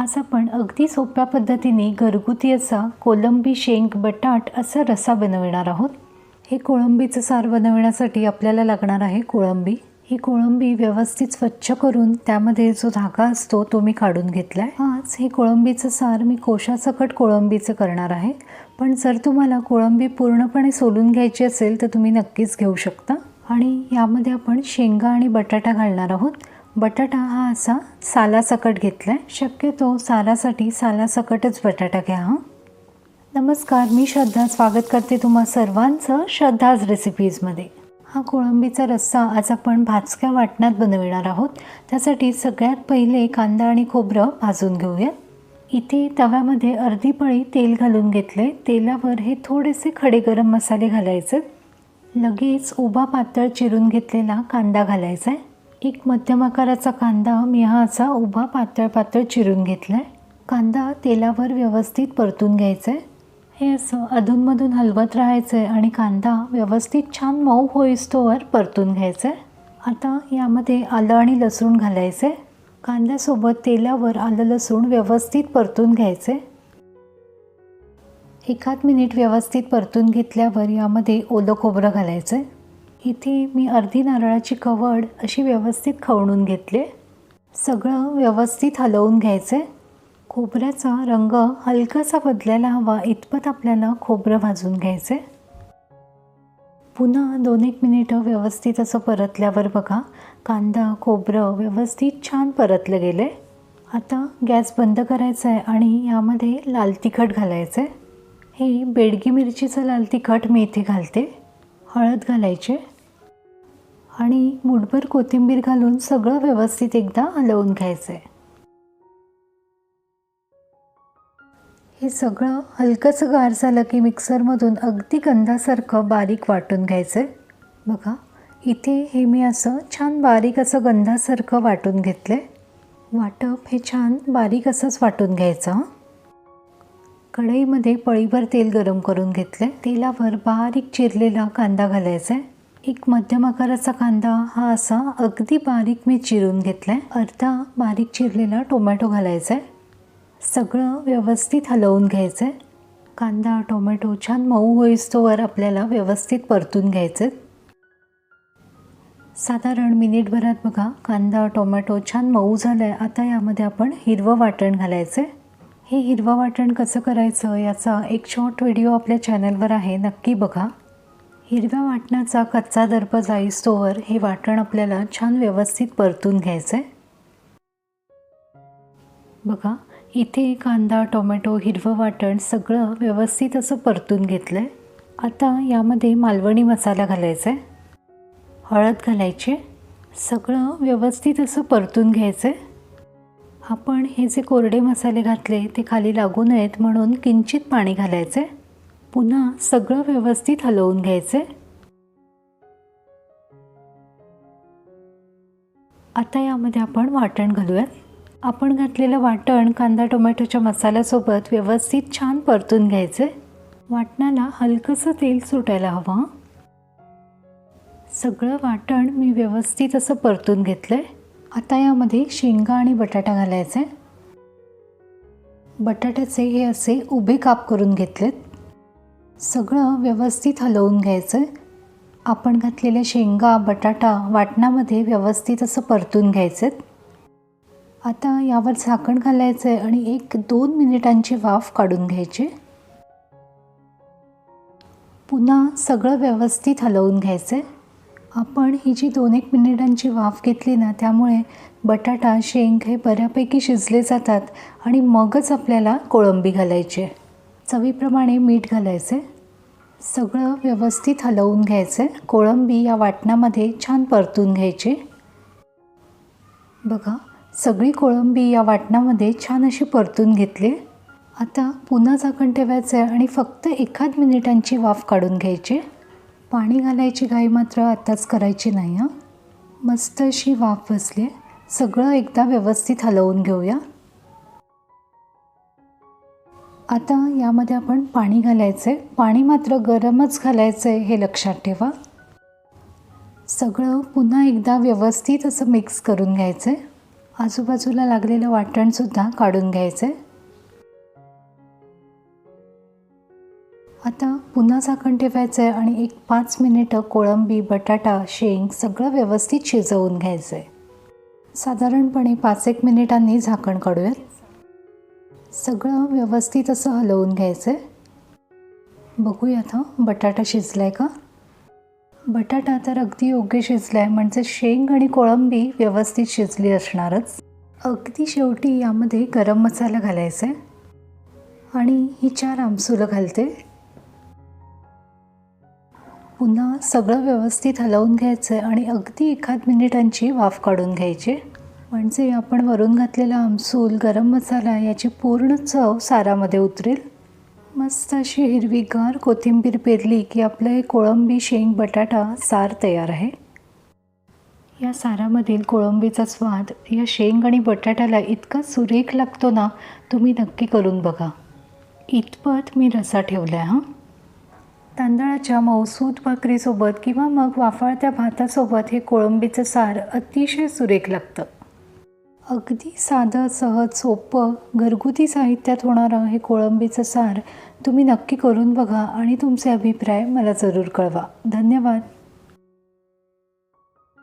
आज आपण अगदी सोप्या पद्धतीने घरगुती असा कोलंबी शेंग बटाट असा रसा बनविणार आहोत. हे कोळंबीचं सार बनविण्यासाठी आपल्याला लागणार आहे कोळंबी. ही कोळंबी व्यवस्थित स्वच्छ करून त्यामध्ये जो धागा असतो तो मी काढून घेतला आहे आज हे कोळंबीचं सार मी कोशासकट कोळंबीचं करणार आहे. पण जर तुम्हाला कोळंबी पूर्णपणे सोलून घ्यायची असेल तर तुम्ही नक्कीच घेऊ शकता. आणि यामध्ये आपण शेंगा आणि बटाटा घालणार आहोत. बटाटा हा असा सालासकट घेतला आहे शक्यतो सालासाठी सालासकटच बटाटा घ्या हा. नमस्कार मी श्रद्धा. स्वागत करते तुम्हा सर्वांचं श्रद्धाज रेसिपीजमध्ये हा कोळंबीचा रस्सा आज आपण भाजक्या वाटणात बनविणार आहोत. त्यासाठी सगळ्यात पहिले कांदा आणि खोबरं भाजून घेऊया. इथे तव्यामध्ये अर्धी पळी तेल घालून घेतले तेलावर हे थोडेसे खडे गरम मसाले घालायचे. लगेच उभा पातळ चिरून घेतलेला कांदा घालायचा आहे एक मध्यम आकाराचा कांदा मी हा असा उभा पातळ पातळ चिरून घेतला आहे कांदा तेलावर व्यवस्थित परतून घ्यायचा आहे हे असं अधूनमधून हलवत राहायचं आहे आणि कांदा व्यवस्थित छान मऊ होईस्तोवर परतून घ्यायचं आहे आता यामध्ये आलं आणि लसूण घालायचं आहे कांद्यासोबत तेलावर आलं लसूण व्यवस्थित परतून घ्यायचे एकाद मिनिट व्यवस्थित परतून घेतल्यावर यामध्ये ओलं खोबरं घालायचं आहे इथे मी अर्धी नारळाची कवड अशी व्यवस्थित खवणून घेतले. सगळं व्यवस्थित हलवून घ्यायचं. आहे खोबऱ्याचा रंग हलकासा बदलायला हवा इतपत आपल्याला खोबरं भाजून घ्यायचं. आहे पुन्हा दोन एक मिनिटं व्यवस्थित असं परतल्यावर बघा कांदा खोबरं व्यवस्थित छान परतलं गेलं. आहे आता गॅस बंद करायचा आहे आणि यामध्ये लाल तिखट घालायचं. आहे हे बेडगी मिरचीचं लाल तिखट मी इथे घालते. हळद घालायचे आणि मुठभर कोथिंबीर घालून सगळं व्यवस्थित एकदा हलवून घ्यायचं. आहे हे सगळं हलकंसं गार झालं की मिक्सरमधून अगदी गंधासारखं बारीक वाटून घ्यायचं. आहे बघा इथे हे मी असं छान बारीक असं गंधासारखं वाटून घेतलं. आहे वाटप हे छान बारीक असंच वाटून घ्यायचं कढईमध्ये पळीभर तेल गरम करून घेतलं आहे तेलावर बारीक चिरलेला कांदा घालायचा आहे एक मध्यम आकाराचा कांदा हा असा अगदी बारीक मी चिरून घेतला आहे अर्धा बारीक चिरलेला टोमॅटो घालायचा आहे सगळं व्यवस्थित हलवून घ्यायचं आहे कांदा टोमॅटो छान मऊ होईस्तोवर आपल्याला व्यवस्थित परतून घ्यायचे साधारण मिनिटभरात बघा कांदा टोमॅटो छान मऊ झालं आहे आता यामध्ये आपण हिरवं वाटण घालायचं आहे हे हिरवं वाटण कसं करायचं याचा एक शॉर्ट व्हिडिओ आपल्या चॅनलवर आहे नक्की बघा. हिरव्या वाटणाचा कच्चा दर्प जाईस्तोवर हे वाटण आपल्याला छान व्यवस्थित परतून घ्यायचं आहे बघा इथे कांदा टोमॅटो हिरवं वाटण सगळं व्यवस्थित असं परतून घेतलं आहे आता यामध्ये मालवणी मसाला घालायचा आहे हळद घालायची. सगळं व्यवस्थित असं परतून घ्यायचं आहे आपण हे जे कोरडे मसाले घातले ते खाली लागू नयेत म्हणून किंचित पाणी घालायचे. पुन्हा सगळं व्यवस्थित हलवून घ्यायचे. आता यामध्ये आपण वाटण घालूयात. आपण घातलेलं वाटण कांदा टोमॅटोच्या मसाल्यासोबत व्यवस्थित छान परतून घ्यायचे. वाटणाला हलकंसं तेल सुटायला हवं. सगळं वाटण मी व्यवस्थित असं परतून घेतलं आहे आता यामध्ये शेंगा आणि बटाटा घालायचा. आहे बटाट्याचे हे असे उभे काप करून घेतलेत. सगळं व्यवस्थित हलवून घ्यायचं. आहे आपण घातलेल्या शेंगा बटाटा वाटणामध्ये व्यवस्थित असं परतून घ्यायचं. आता यावर झाकण घालायचं आहे आणि एक दोन मिनिटांची वाफ काढून घ्यायची. पुन्हा सगळं व्यवस्थित हलवून घ्यायचं. आहे आपण ही जी दोन एक मिनिटांची वाफ घेतली ना त्यामुळे बटाटा शेंग हे बऱ्यापैकी शिजले जातात आणि मगच आपल्याला कोळंबी घालायची चवीप्रमाणे मीठ घालायचे. सगळं व्यवस्थित हलवून घ्यायचं. कोळंबी या वाटणामध्ये छान परतून घ्यायची. बघा सगळी कोळंबी या वाटणामध्ये छान अशी परतून घेतली. आता पुन्हा झाकण ठेवायचं आहे आणि फक्त एखाद मिनिटांची वाफ काढून घ्यायची. पाणी घालायची घाई मात्र आत्ताच करायची नाही हां? मस्त अशी वाफ बसली आहे. सगळं एकदा व्यवस्थित हलवून घेऊया. आता यामध्ये आपण पाणी घालायचं आहे पाणी मात्र गरमच घालायचं आहे हे लक्षात ठेवा. सगळं पुन्हा एकदा व्यवस्थित असं मिक्स करून घ्यायचं आहे आजूबाजूला लागलेलं वाटणसुद्धा काढून घ्यायचं आहे आता पुन्हा झाकण ठेवायचं आहे आणि एक पाच मिनिटं कोळंबी बटाटा शेंग सगळं व्यवस्थित शिजवून घ्यायचं आहे साधारणपणे पाच एक मिनिटांनी झाकण काढूयात. सगळं व्यवस्थित असं हलवून घ्यायचं आहे बघूया आता बटाटा शिजला आहे का? बटाटा तर अगदी योग्य शिजला आहे म्हणजे शेंग आणि कोळंबी व्यवस्थित शिजली असणारच. अगदी शेवटी यामध्ये गरम मसाला घालायचा आहे आणि ही चार आमसुलं घालते. पुन्हा सगळं व्यवस्थित हलवून घ्यायचं आहे आणि अगदी एखाद मिनिटांची वाफ काढून घ्यायची. म्हणजे आपण वरून घातलेला आमसूल गरम मसाला याची पूर्ण चव सारामध्ये उतरेल. मस्त अशी हिरवीगार कोथिंबीर पेरली की आपलं हे कोळंबी शेंग बटाटा सार तयार आहे. या सारामधील कोळंबीचा स्वाद या शेंग आणि बटाट्याला इतका सुरेख लागतो ना तुम्ही नक्की करून बघा. इतपत मी रसा ठेवला आहे हां. तांदळाच्या मऊसूत भाकरीसोबत किंवा मग वाफाळत्या भातासोबत हे कोळंबीचं सार अतिशय सुरेख लागतं. अगदी साधं सहज सोपं घरगुती साहित्यात होणारं हे कोळंबीचं सार तुम्ही नक्की करून बघा आणि तुमचे अभिप्राय मला जरूर कळवा. धन्यवाद.